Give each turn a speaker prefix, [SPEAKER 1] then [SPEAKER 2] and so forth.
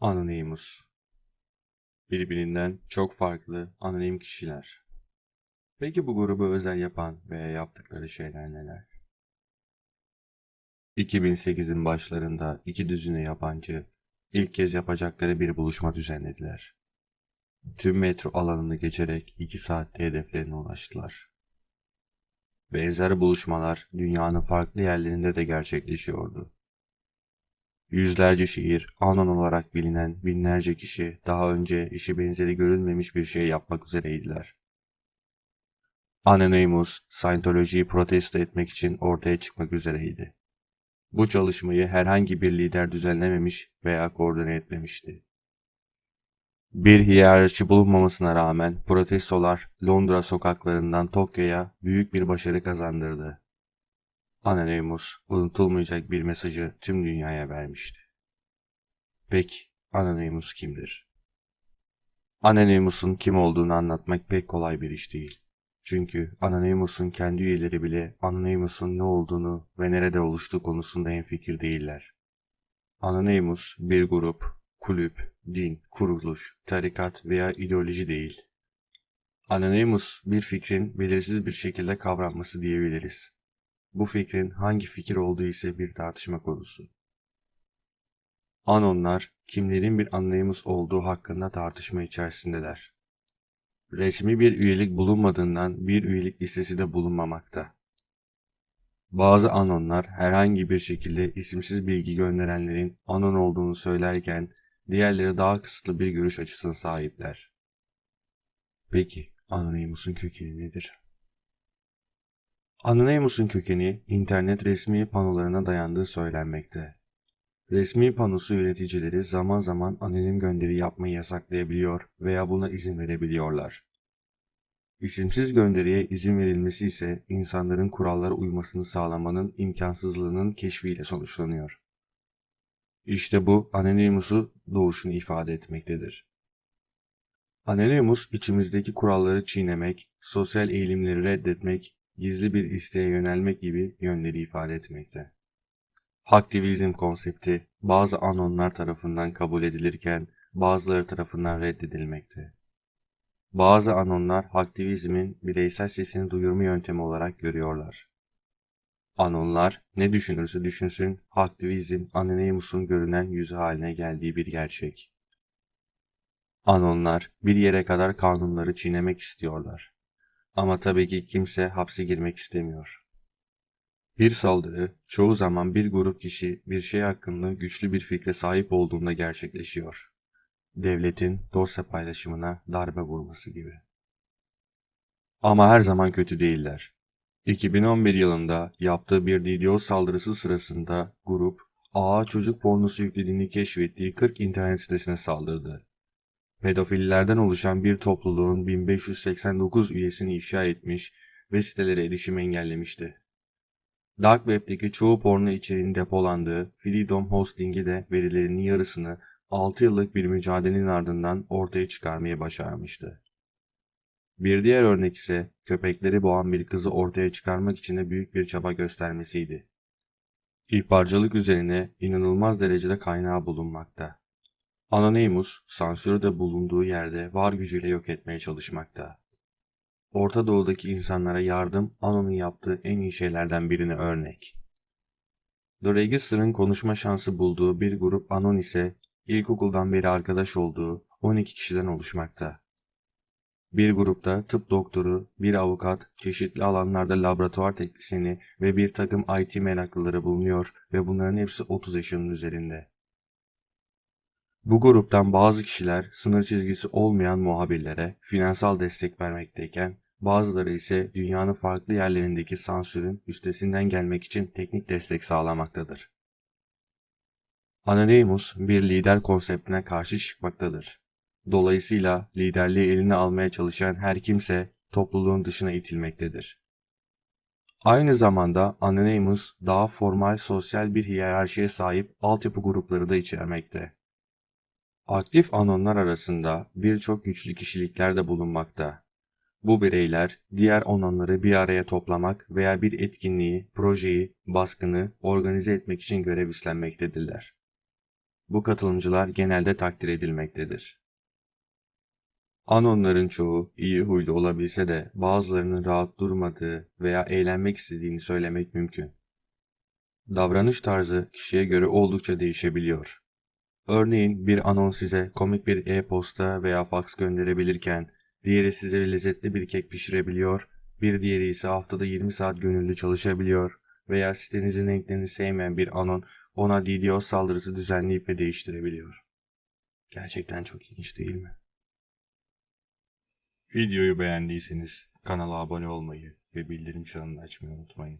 [SPEAKER 1] Anonymous Birbirinden çok farklı anonim kişiler. Peki bu grubu özel yapan veya yaptıkları şeyler neler? 2008'in başlarında iki düzine yabancı ilk kez yapacakları bir buluşma düzenlediler. Tüm metro alanını geçerek 2 saatte hedeflerine ulaştılar. Benzer buluşmalar dünyanın farklı yerlerinde de gerçekleşiyordu. Yüzlerce şehir, anon olarak bilinen binlerce kişi daha önce işi benzeri görülmemiş bir şey yapmak üzereydiler. Anonymous, Scientology'yi protesto etmek için ortaya çıkmak üzereydi. Bu çalışmayı herhangi bir lider düzenlememiş veya koordine etmemişti. Bir hiyerarşi bulunmamasına rağmen protestolar Londra sokaklarından Tokyo'ya büyük bir başarı kazandırdı. Anonymous unutulmayacak bir mesajı tüm dünyaya vermişti. Peki Anonymous kimdir? Anonymous'un kim olduğunu anlatmak pek kolay bir iş değil. Çünkü Anonymous'un kendi üyeleri bile Anonymous'un ne olduğunu ve nerede oluştuğu konusunda hemfikir değiller. Anonymous bir grup, kulüp, din, kuruluş, tarikat veya ideoloji değil. Anonymous bir fikrin belirsiz bir şekilde kavranması diyebiliriz. Bu fikrin hangi fikir olduğu ise bir tartışma konusu. Anonlar, kimlerin bir Anonymous olduğu hakkında tartışma içerisindeler. Resmi bir üyelik bulunmadığından bir üyelik listesi de bulunmamakta. Bazı anonlar herhangi bir şekilde isimsiz bilgi gönderenlerin anon olduğunu söylerken diğerleri daha kısıtlı bir görüş açısına sahipler. Peki Anonymous'un kökeni nedir? Anonymous'un kökeni internet resmi panolarına dayandığı söylenmekte. Resmi panosu yöneticileri zaman zaman anonim gönderi yapmayı yasaklayabiliyor veya buna izin verebiliyorlar. İsimsiz gönderiye izin verilmesi ise insanların kurallara uymasını sağlamanın imkansızlığının keşfiyle sonuçlanıyor. İşte bu Anonymous'u doğuşunu ifade etmektedir. Anonymous içimizdeki kuralları çiğnemek, sosyal eğilimleri reddetmek, gizli bir isteğe yönelmek gibi yönleri ifade etmekte. Haktivizm konsepti bazı anonlar tarafından kabul edilirken bazıları tarafından reddedilmekte. Bazı anonlar haktivizmin bireysel sesini duyurma yöntemi olarak görüyorlar. Anonlar ne düşünürse düşünsün haktivizm Anonymous'un görünen yüzü haline geldiği bir gerçek. Anonlar bir yere kadar kanunları çiğnemek istiyorlar. Ama tabii ki kimse hapse girmek istemiyor. Bir saldırı çoğu zaman bir grup kişi bir şey hakkında güçlü bir fikre sahip olduğunda gerçekleşiyor. Devletin dosya paylaşımına darbe vurması gibi. Ama her zaman kötü değiller. 2011 yılında yaptığı bir DDoS saldırısı sırasında grup ağa çocuk pornosu yüklediğini keşfettiği 40 internet sitesine saldırdı. Pedofillerden oluşan bir topluluğun 1589 üyesini ifşa etmiş ve sitelere erişim engellemişti. Dark Web'deki çoğu porno içeriğinin depolandığı Freedom Hosting'i de verilerinin yarısını 6 yıllık bir mücadelenin ardından ortaya çıkarmayı başarmıştı. Bir diğer örnek ise köpekleri boğan bir kızı ortaya çıkarmak için de büyük bir çaba göstermesiydi. İhbarcılık üzerine inanılmaz derecede kaynağı bulunmakta. Anonymous, sansürde bulunduğu yerde var gücüyle yok etmeye çalışmakta. Orta Doğu'daki insanlara yardım Anon'un yaptığı en iyi şeylerden birine örnek. The Register'ın konuşma şansı bulduğu bir grup Anon ise ilkokuldan beri arkadaş olduğu 12 kişiden oluşmakta. Bir grupta tıp doktoru, bir avukat, çeşitli alanlarda laboratuvar teknisyeni ve bir takım IT meraklıları bulunuyor ve bunların hepsi 30 yaşının üzerinde. Bu gruptan bazı kişiler sınır çizgisi olmayan muhabirlere finansal destek vermekteyken bazıları ise dünyanın farklı yerlerindeki sansürün üstesinden gelmek için teknik destek sağlamaktadır. Anonymous bir lider konseptine karşı çıkmaktadır. Dolayısıyla liderliği eline almaya çalışan her kimse topluluğun dışına itilmektedir. Aynı zamanda Anonymous daha formal sosyal bir hiyerarşiye sahip altyapı grupları da içermekte. Aktif anonlar arasında birçok güçlü kişilikler de bulunmakta. Bu bireyler diğer ononları bir araya toplamak veya bir etkinliği, projeyi, baskını organize etmek için görev üstlenmektedirler. Bu katılımcılar genelde takdir edilmektedir. Anonların çoğu iyi huylu olabilse de bazılarının rahat durmadığı veya eğlenmek istediğini söylemek mümkün. Davranış tarzı kişiye göre oldukça değişebiliyor. Örneğin bir anon size komik bir e-posta veya fax gönderebilirken diğeri size lezzetli bir kek pişirebiliyor, bir diğeri ise haftada 20 saat gönüllü çalışabiliyor veya sitenizin renklerini sevmeyen bir anon ona DDoS saldırısı düzenleyip ve değiştirebiliyor. Gerçekten çok ilginç değil mi? Videoyu beğendiyseniz kanala abone olmayı ve bildirim çanını açmayı unutmayın.